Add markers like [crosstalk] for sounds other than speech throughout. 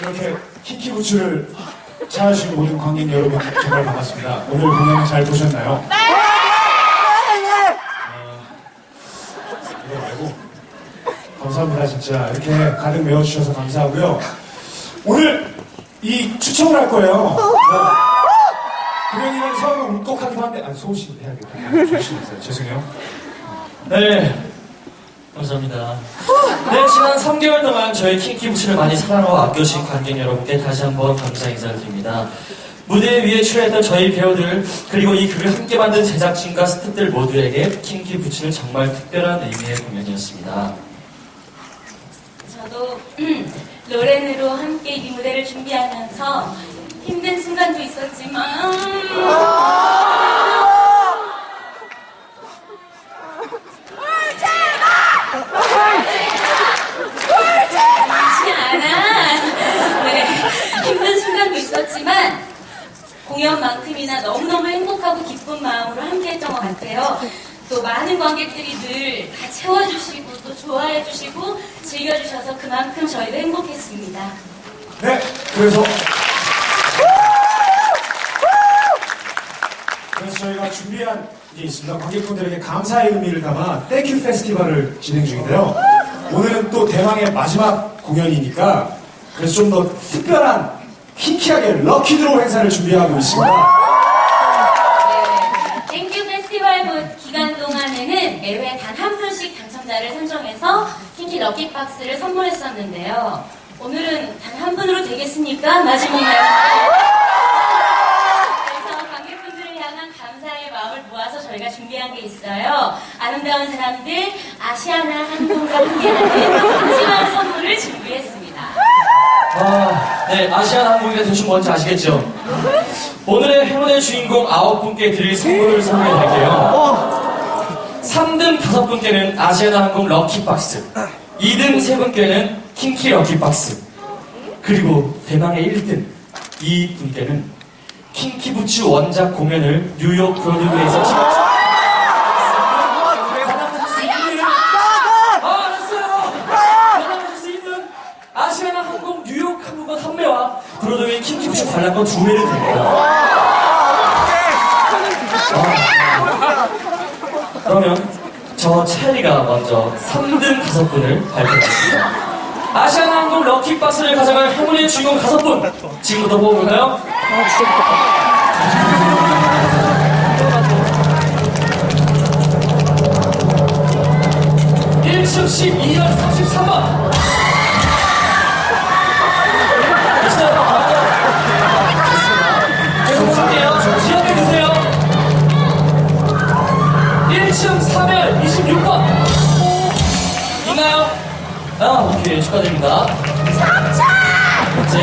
이렇게 키키 부츠를 찾아주신 모든 관객 여러분 정말 반갑습니다. 오늘 공연 잘 보셨나요? 네! 이거 말고 감사합니다 진짜 이렇게 가득 메워주셔서 감사하고요. 오늘 이 추첨을 할 거예요. 뭐, 금연이라는 성은 울컥하기도 한데 아 소신 해야겠다. 소신 있어요. 죄송해요. 네. 감사합니다. 네, 지난 3개월 동안 저희 킹키부츠를 많이 사랑하고 아껴주신 관객 여러분께 다시 한번 감사 인사를 드립니다. 무대 위에 출연했던 저희 배우들 그리고 이 극을 함께 만든 제작진과 스태프들 모두에게 킹키 부츠는 정말 특별한 의미의 공연이었습니다. 저도 [clears throat] 로렌으로 함께 이 무대를 준비하면서 힘든 순간도 있었지만 울지 않아. 네, 힘든 순간도 있었지만 공연만큼이나 너무너무 행복하고 기쁜 마음으로 함께했던 것 같아요. 또 많은 관객들이 늘 다 채워주시고 또 좋아해주시고 즐겨주셔서 그만큼 저희도 행복했습니다. 네, 그래서 그래서 저희가 준비한 게 있습니다. 관객분들에게 감사의 의미를 담아 땡큐 페스티벌을 진행 중인데요. 오늘은 또 대망의 마지막 공연이니까 그래서 좀 더 특별한 킹키하게 럭키 드로우 행사를 준비하고 있습니다. 네, 땡큐 페스티벌 그 기간 동안에는 매회 단 한 분씩 당첨자를 선정해서 킹키 럭키 박스를 선물했었는데요. 오늘은 단 한 분으로 되겠습니까? 마지막 날. 그래서 관객분들을 향한 감사의 마음을 모아서 저희가 준비한 게 있어요. 아름다운 사람들 아시아나 항공과 함께하는 푸짐한 선물을 준비했습니다. 아, 네, 아시안 항공이 대충 뭔지 아시겠죠? 오늘의 행운의 주인공 아홉 분께 드릴 선물을 설명해 드릴게요. 3등 다섯 분께는 아시아나 항공 럭키박스, 2등 세 분께는 킹키 럭키박스, 그리고 대망의 1등 이 분께는 킹키부츠 원작 공연을 뉴욕 브로드웨이에서 아, 알았어요. 관람하실 수 있는 아시아나 항공 뉴욕 항공권 한 매와 브로드웨이 킹키부츠 관람권 두 매를 드립니다. 아, 그러면 저 찰리가 먼저 3등 다섯 분을 발표하겠습니다. 아시아나 항공 럭키박스를 가져갈 행운의 주인공 다섯 분 지금부터 뽑아볼까요? 1층 12열 33번. 아, 오케이. 축하드립니다. 3층!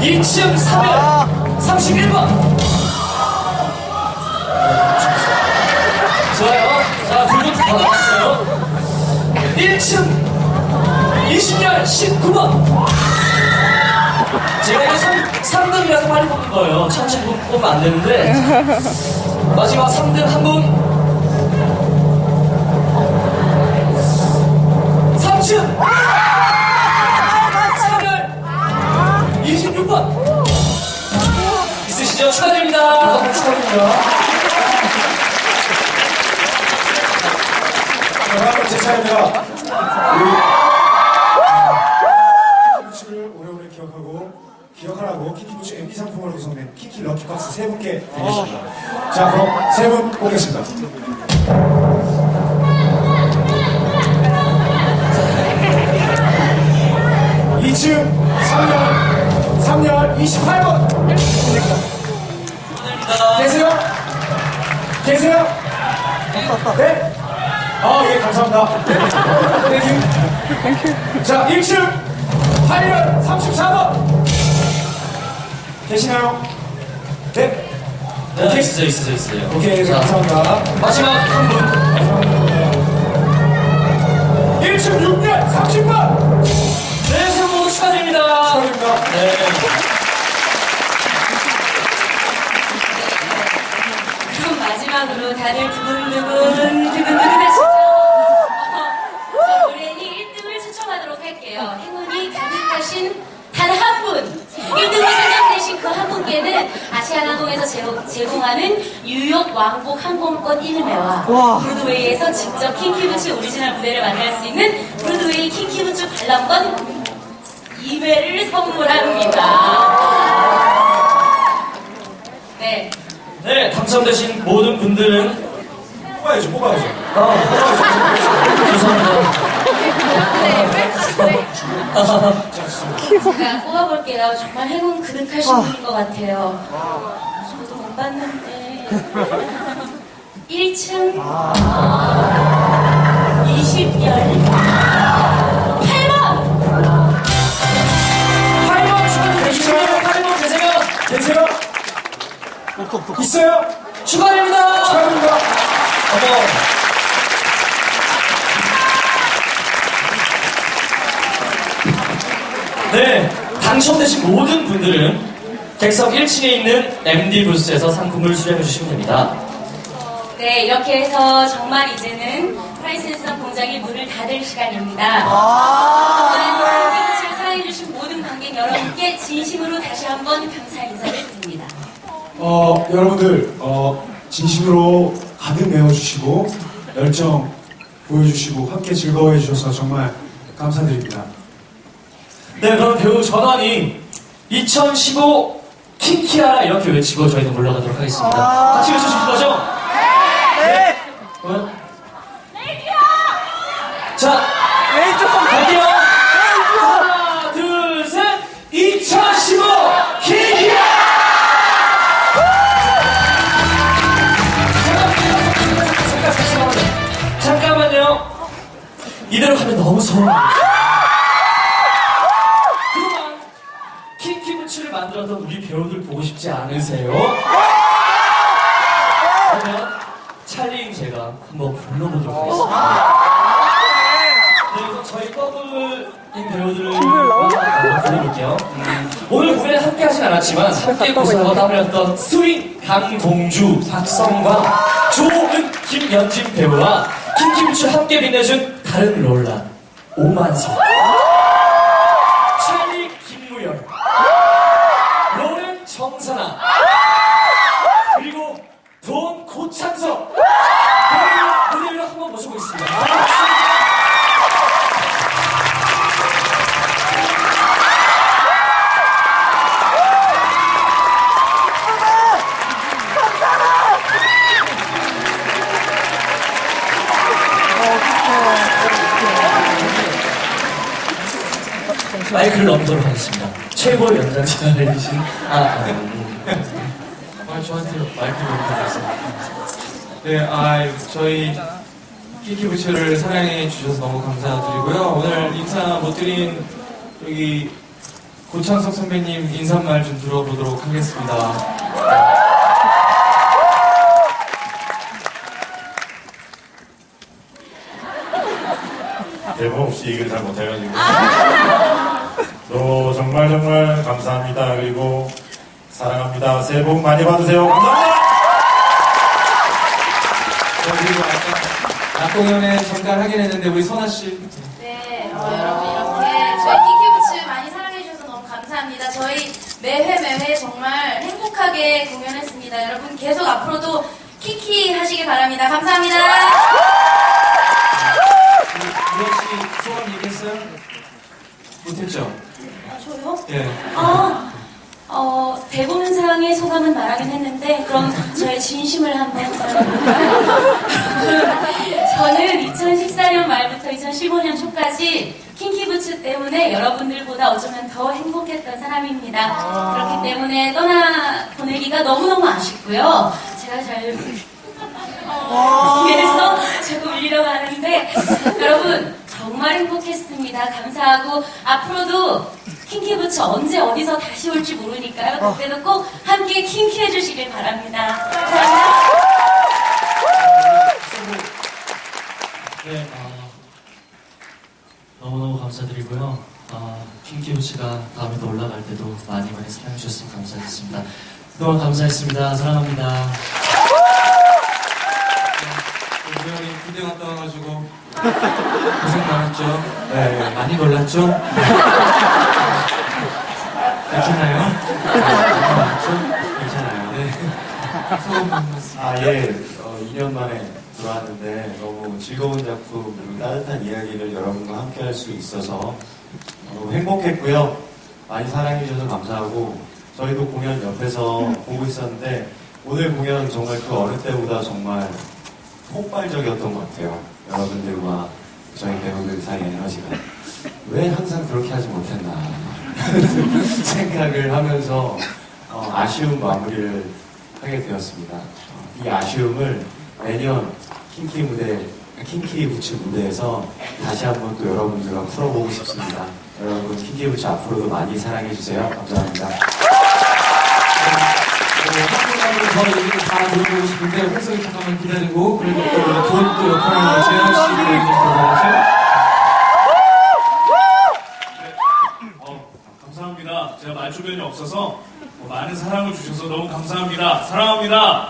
2층 3열 31번. 좋아요. 자, 두분 다 나왔어요. 1층 20열 19번. 제가 이거 3, 3등이라서 빨리 뽑는 거예요. 천천히 뽑- 뽑으면 안 되는데. 마지막 3등 한 분. 3층 3열 26번. 있으시죠? 축하드립니다. 축하드립니다. 자, 다음은 제 차례입니다. 키키부츠를 오래오래 기억하고 기억하라고 키키부츠 MD 상품을 구성된 키키 럭키박스 세 분께 드리겠습니다. 자, 그럼 세분 뽑겠습니다. 3열 3열 28번 축하드립니다. 계세요? 계세요? 네? 아, 예, 감사합니다. 땡큐. 자, 1층 8열 34번. 계시나요? 네? 오케이, 있어요, 있어요, 있어요. 오케이, 네, 자, 감사합니다. 마지막 한 분. 1층 6년 30번! 축하드립니다. 축하드립니다. 네. 그럼 마지막으로 다들 두근두근 두근두근 하시죠? [laughs] 자, 올해니 1등을 추첨하도록 할게요. 행운이 가득하신 단 한 분! 1등으로 선정되신 그 한 분께는 아시아나항공에서 제공- 제공하는 뉴욕 왕복 항공권 1매와 브로드웨이에서 직접 킹키부츠 오리지널 무대를 만날 수 있는 브로드웨이 킹키부츠 관람권 2매를 선물합니다. 네. 네, 당첨되신 모든 분들은 뽑아야죠, 뽑아야죠. 죄송합니다. 제가 뽑아볼게요. 정말 행운 그득하신 분인 것 같아요. 저도 못 봤는데. 1층 20열 있어요? 축하드립니다. 축하드립니다. 어머. 네, 당첨되신 모든 분들은 객석 1층에 있는 MD 부스에서 상품을 수령해 주시면 됩니다. 네, 이렇게 해서 정말 이제는 프라이센스 공장이 문을 닫을 시간입니다. 오늘 사랑해주신 모든 관객 여러분께 진심으로 다시 한번 감사 인사를 드립니다. 어, 여러분들, 어, 진심으로 가득 메워주시고, 열정 보여주시고, 함께 즐거워해 주셔서 정말 감사드립니다. 네, 그럼 배우 전환이 2015 킹키아라 이렇게 외치고 저희는 올라가도록 하겠습니다. 같이 외쳐주실 거죠? 네! 어? 자, 너무 서운해요. 그동안 킹키부츠를 만들었던 우리 배우들 보고 싶지 않으세요? 그러면 찰리ing 제가 한번 불러보도록 하겠습니다. 네, 그래서 저희 더블인 배우들을 한번 불러볼게요. 음, 오늘 공연에 함께 하진 않았지만 함께 고생하고 땀을 흘렸던 스윙 강봉주, 박성광, 조은, 김연진 배우와 킹키부츠 함께 빛내준 다른 롤라, 오만석. 마이크를 넘도록 하겠습니다. 최고 연장자이신 아, 음. 아, 저한테 마이크를 부탁했어요. 네, 아, 저희 키키부츠를 사랑해 주셔서 너무 감사드리고요. 오늘 인사 못 드린 여기 고창석 선배님 인사말 좀 들어보도록 하겠습니다. 대본 없이 얘기를 잘 못해가지고. 또 정말 정말 감사합니다. 그리고 사랑합니다. 새해 복 많이 받으세요. 감사합니다. 저 그리고 아까 낮 공연에 잠깐 하긴 했는데 우리 선아 씨 네, 어, 여러분 이렇게 저희 키키부츠 많이 사랑해 주셔서 너무 감사합니다. 저희 매회 매회 정말 행복하게 공연했습니다. 여러분 계속 앞으로도 키키 하시길 바랍니다. 감사합니다. 유현 씨 소감 얘기했어요? 못했죠? 아? 예. 아, 어, 대본상의 소감은 말하긴 했는데, 그럼 저의 진심을 한번 전해볼까요? 저는 2014년 말부터 2015년 초까지 킹키부츠 때문에 여러분들보다 어쩌면 더 행복했던 사람입니다. 그렇기 때문에 떠나 보내기가 너무너무 아쉽고요. 제가 잘 이해해서 자꾸 밀리려고 하는데, 여러분, 저 정말 행복했습니다. 감사하고 앞으로도 킹키부츠 언제 어디서 다시 올지 모르니까요. 그때도 꼭 함께 킹키 해 주시길 바랍니다. 감사합니다. 네, 아, 너무너무 감사드리고요. 아, 킹키우치가 다음에도 올라갈 때도 많이 많이 사랑해 주셨으면 감사하겠습니다. 그동안 감사했습니다. 사랑합니다. 우리 형이 군대 갔다 와가지고 고생 많았죠? 네. 많이 놀랐죠? [laughs] 괜찮아요? 괜찮아요. 네. [laughs] 아, 예. 어, 2년 만에 돌아왔는데 너무 즐거운 작품, 그리고 따뜻한 이야기를 여러분과 함께 할 수 있어서 너무 행복했고요. 많이 사랑해주셔서 감사하고, 저희도 공연 옆에서 보고 있었는데, 오늘 공연 정말 그 어느 때보다 정말 폭발적이었던 것 같아요. 여러분들과 저희 배우들 사이의 에너지가. 왜 항상 그렇게 하지 못했나. [laughs] 생각을 하면서 어, 아쉬운 마무리를 하게 되었습니다. 어, 이 아쉬움을 내년 킹키 무대, 킹키 부츠 무대에서 다시 한번 또 여러분들과 풀어보고 싶습니다. 여러분 킹키 부츠 앞으로도 많이 사랑해주세요. 감사합니다. 한분한분 더 얘기를 다 들어보고 싶은데 홍석이 잠깐만 기다리고 그리고 또 돈또 역할을 재현 씨도 좀 들어보시죠. 어, 감사합니다. 제가 말 주변이 없어서 뭐 많은 사랑을 주셔서 너무 감사합니다. 사랑합니다.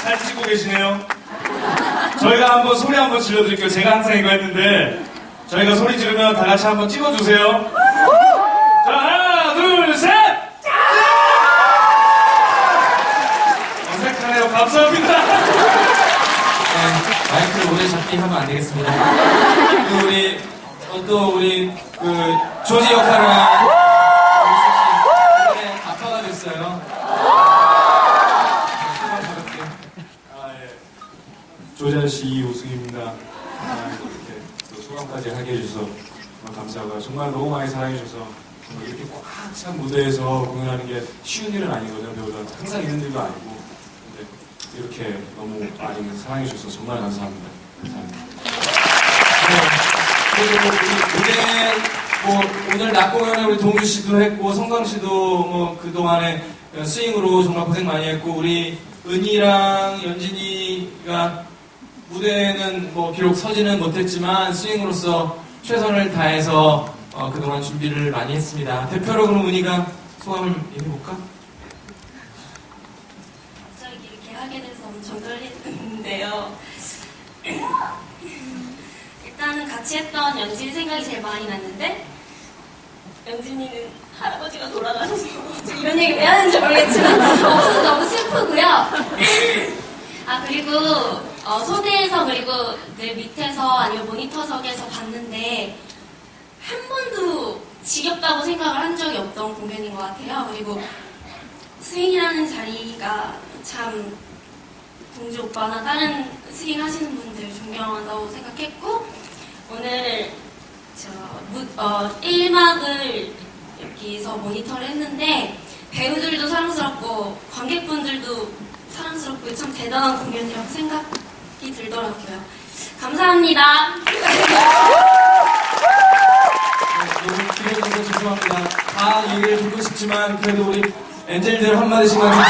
잘 찍고 계시네요. 저희가 한번 소리 한번 질러드릴게요. 제가 항상 이거 했는데 저희가 소리 지르면 다 같이 한번 찍어주세요. 자, 하나, 둘, 셋! 어색하네요. 감사합니다. 네, 마이크를 오래 잡기 하면 안 되겠습니다. 그리고 우리 어, 또 우리 그 조지 역할을 한 우리 아빠가 됐어요. 네, 소감 부탁드려요. 아, 예. 조자씨 이우승입니다. 아, 이렇게 또 소감까지 하게 해주셔서 정말 감사하고요. 정말 너무 많이 사랑해주셔서 정말 이렇게 꽉 찬 무대에서 공연하는 게 쉬운 일은 아니거든요. 배우들 항상 있는 일도 아니고 근데 이렇게 너무 많이 사랑해주셔서 정말 감사합니다. 감사합니다. 그리고 우리 무대 뭐 오늘 낮 공연에 우리 동규 씨도 했고 성강 씨도 뭐 그동안에 스윙으로 정말 고생 많이 했고 우리 은희랑 연진이가 무대에는 뭐 비록 서지는 못했지만 스윙으로서 최선을 다해서 어, 그동안 준비를 많이 했습니다. 대표로 그럼 은희가 소감을 얘기해볼까? 갑자기 이렇게 하게 돼서 엄청 떨리는데요. [laughs] 일단은 같이 했던 연진이 생각이 제일 많이 났는데 연진이는 할아버지가 돌아가셔서 이런 얘기 왜 하는지 모르겠지만 없어서 너무 슬프고요. 아 그리고 어, 소대에서 그리고 늘 밑에서 아니면 모니터석에서 봤는데 한 번도 지겹다고 생각을 한 적이 없던 공연인 것 같아요. 그리고 스윙이라는 자리가 참 동주 오빠나 다른 스윙 하시는 분들 존경한다고 생각했고 오늘 저 무, 어, 1막을 여기서 모니터를 했는데 배우들도 사랑스럽고 관객분들도 사랑스럽고 참 대단한 공연이라고 생각이 들더라고요. 감사합니다. 길어져서 죄송합니다. 다 얘기를 듣고 싶지만 그래도 우리 엔젤들 한마디씩만 좀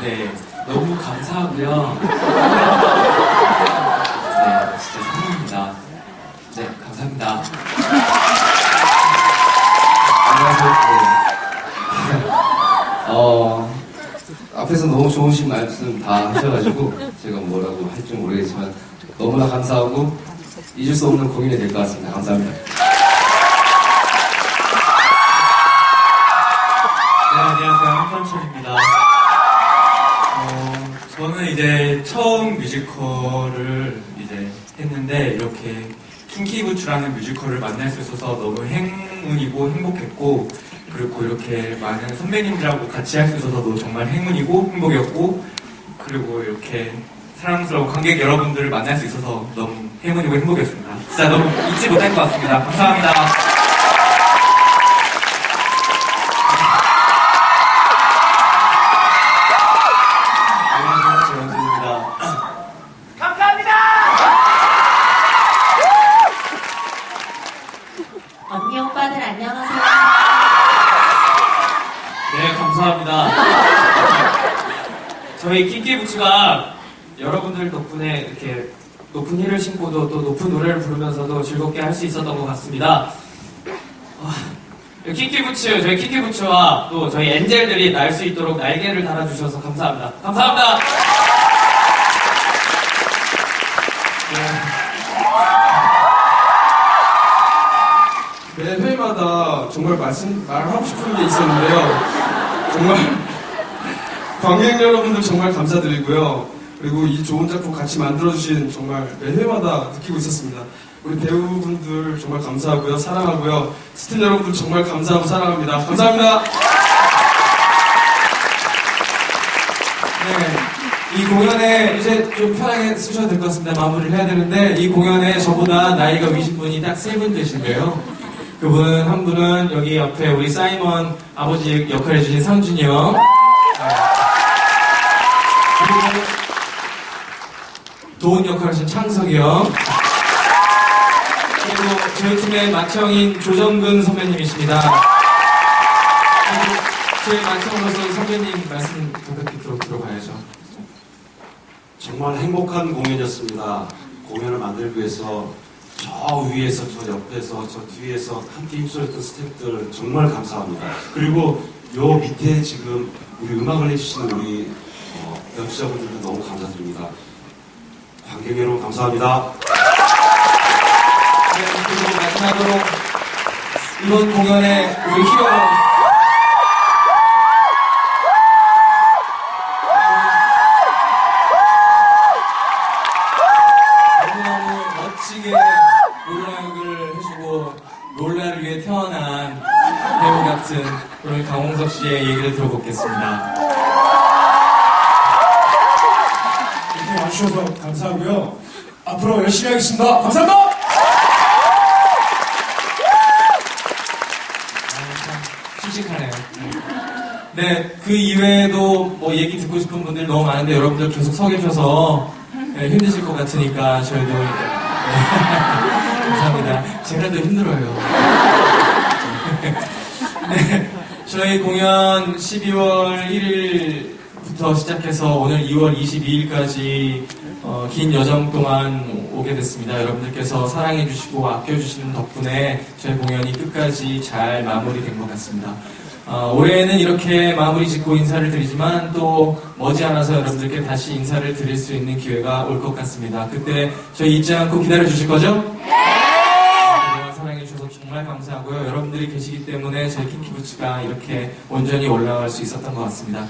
네, 너무 감사하고요. 네, 진짜 사랑합니다. 네, 감사합니다. 네. 어, 앞에서 너무 좋으신 말씀 다 하셔가지고 제가 뭐라고 할지 모르겠지만 너무나 감사하고 잊을 수 없는 공연이 될 것 같습니다. 감사합니다. 네, 안녕하세요. 한선철입니다. 어, 저는 이제 처음 뮤지컬을 이제 했는데 킹키부츠라는 뮤지컬을 만날 수 있어서 너무 행운이고 행복했고 그리고 이렇게 많은 선배님들하고 같이 할 수 있어서도 정말 행운이고 행복이었고 그리고 이렇게 사랑스러운 관객 여러분들을 만날 수 있어서 너무 행운이고 행복이었습니다. 진짜 너무 잊지 못할 것 같습니다. 감사합니다. 높은 힐을 신고도 또 높은 노래를 부르면서도 즐겁게 할 수 있었던 것 같습니다. 아, 끼끼부츠, 저희 끼끼부츠와 또 저희 엔젤들이 날 수 있도록 날개를 달아주셔서 감사합니다. 감사합니다. 매 회마다 정말 말씀, 말하고 싶은 게 있었는데요. 정말 [laughs] 관객 여러분들 정말 감사드리고요. 그리고 이 좋은 작품 같이 만들어주신 정말 매 회마다 느끼고 있었습니다. 우리 배우분들 정말 감사하고요. 사랑하고요. 스틸 여러분들 정말 감사하고 사랑합니다. 감사합니다. 네. 이 공연에 이제 좀 편하게 쓰셔도 될 것 같습니다. 마무리를 해야 되는데 이 공연에 저보다 나이가 위신 분이 딱 세 분 계신데요. 그분 한 분은 여기 옆에 우리 사이먼 아버지 역할 해 주신 상준이 형. 네. 도훈 역할 하신 창석이 형. 그리고 저희 팀의 맏형인 조정근 선배님이십니다. 저희 맏형으로서 선배님 말씀 부탁드리도록 들어가야죠. 정말 행복한 공연이었습니다. 공연을 만들기 위해서 저 위에서 저 옆에서 저 뒤에서 함께 힘써줬던 스태프들 정말 감사합니다. 그리고 요 밑에 지금 우리 음악을 해주시는 우리 어, 연주자분들도 너무 감사드립니다. 관객 여러분 감사합니다. 네, 마지막으로 이번 공연의 우리 히어로 너무너무 멋지게 롤락을 해주고 롤라를 위해 태어난 배우 같은 우리 강홍석 씨의 얘기를 들어보겠습니다. 와주셔서 감사하고요. 앞으로 열심히 하겠습니다. 감사합니다! 씩씩하네요. 네, 그 이외에도 뭐 얘기 듣고 싶은 분들 너무 많은데 여러분들 계속 서 계셔서 네, 힘드실 것 같으니까 저희도 네, [laughs] 감사합니다. 제가 더 힘들어요. [laughs] 네, 저희 공연 12월 1일 부터 시작해서 오늘 2월 22일까지 어, 긴 여정 동안 오게 됐습니다. 여러분들께서 사랑해주시고 아껴주시는 덕분에 저희 공연이 끝까지 잘 마무리된 것 같습니다. 어, 올해는 이렇게 마무리 짓고 인사를 드리지만 또 머지않아서 여러분들께 다시 인사를 드릴 수 있는 기회가 올 것 같습니다. 그때 저희 잊지 않고 기다려 주실 거죠? 그동안 사랑해 주셔서 정말 감사하고요. 여러분들이 계시기 때문에 저희 킹키부츠가 이렇게 온전히 올라갈 수 있었던 것 같습니다.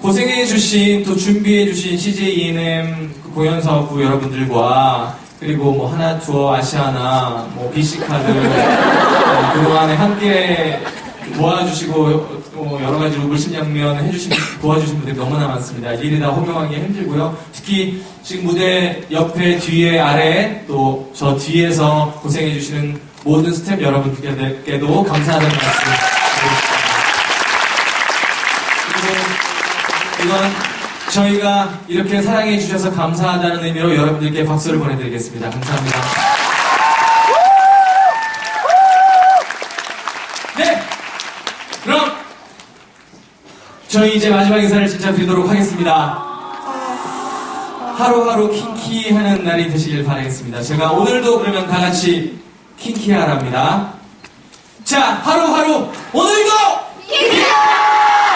고생해주신 또 준비해주신 CJ ENM 그 공연 사업부 여러분들과 그리고 뭐 하나 투어 아시아나 뭐 BC카드 어, 그동안에 함께 도와주시고 어, 여러 가지 물심양면 해주신 도와주신 분들이 너무나 많습니다. 일이 다 호명하기 힘들고요. 특히 지금 무대 옆에 뒤에 아래 또 저 뒤에서 고생해주시는 모든 스태프 여러분들께도 감사하다는 말씀 이건 저희가 이렇게 사랑해 주셔서 감사하다는 의미로 여러분들께 박수를 보내드리겠습니다. 감사합니다. 네! 그럼 저희 이제 마지막 인사를 진짜 드리도록 하겠습니다. 하루하루 킹키하는 날이 되시길 바라겠습니다. 제가 오늘도 그러면 다 같이 킹키하랍니다. 자, 하루하루 오늘도 킹키하!